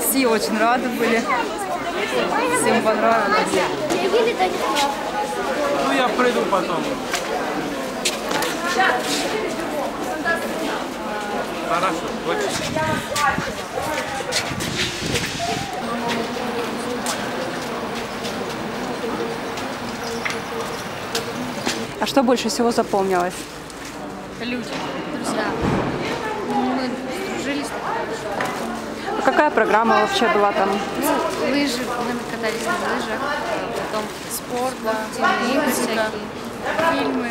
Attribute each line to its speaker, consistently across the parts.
Speaker 1: Все очень рады были. Всем понравилось.
Speaker 2: Ну я приду потом. Хорошо, очень.
Speaker 1: А что больше всего запомнилось?
Speaker 3: Люди, друзья. Мы сдружились.
Speaker 1: А какая программа вообще была там?
Speaker 3: Ну, лыжи, мы катались на лыжах, потом спорт, спортивные игры всякие, фильмы.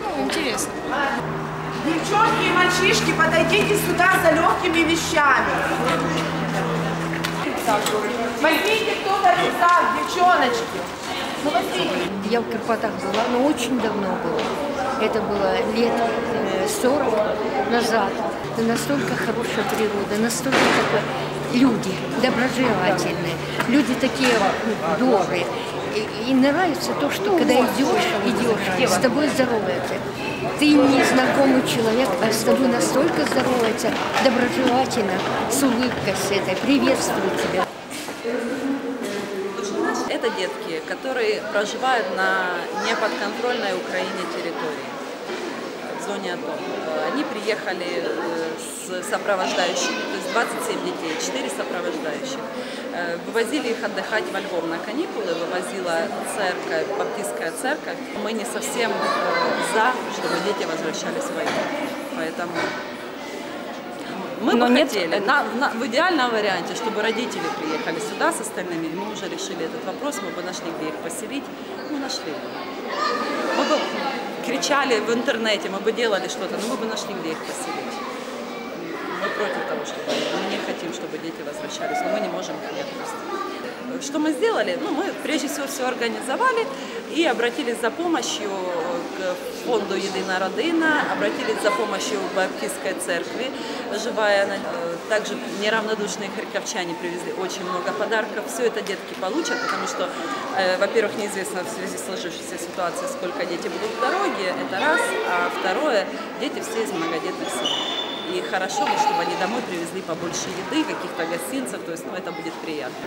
Speaker 3: Ну, интересно.
Speaker 4: Девчонки и мальчишки, подойдите сюда за легкими вещами. Возьмите кто-то рюкзак, девчоночки. Ну.
Speaker 5: Я в Карпатах была, но очень давно было. Это было лет э, 40 назад. Это настолько хорошая природа, настолько такое... Люди доброжелательные, люди такие добрые. И, и нравится то, что когда идешь, идешь, с тобой здороваются. Ты незнакомый человек, а с тобой настолько здоровается, доброжелательно, с улыбкой с этой, приветствует тебя.
Speaker 6: Это детки, которые проживают на неподконтрольной Украине территории, в зоне АТО. Они приехали э, с сопровождающими, то есть 27 детей, 4 сопровождающих. Э, Вывозили их отдыхать во Львов на каникулы, вывозила церковь, баптистская церковь. Мы не совсем э, за, чтобы дети возвращались в войну. Поэтому мы
Speaker 1: Но
Speaker 6: бы
Speaker 1: нет-
Speaker 6: хотели, на- на- в идеальном варианте, чтобы родители приехали сюда с остальными, мы уже решили этот вопрос, мы бы нашли, где их поселить, ну, нашли бы. Мы бы кричали в интернете, мы бы делали что-то, но мы бы нашли, где их поселить. Мы против того, чтобы мы не хотим, чтобы дети возвращались, но мы не можем их не отпустить. Что мы сделали? Ну, мы прежде всего все организовали и обратились за помощью к фонду «Единая родина», обратились за помощью к Баптистской церкви «Живая». Э, Также неравнодушные харьковчане привезли очень много подарков. Все это детки получат, потому что, э, во-первых, неизвестно в связи с сложившейся ситуацией, сколько дети будут в дороге, это раз. А второе, дети все из многодетных семей. И хорошо бы, чтобы они домой привезли побольше еды, каких-то гостинцев, то есть ну, это будет приятно.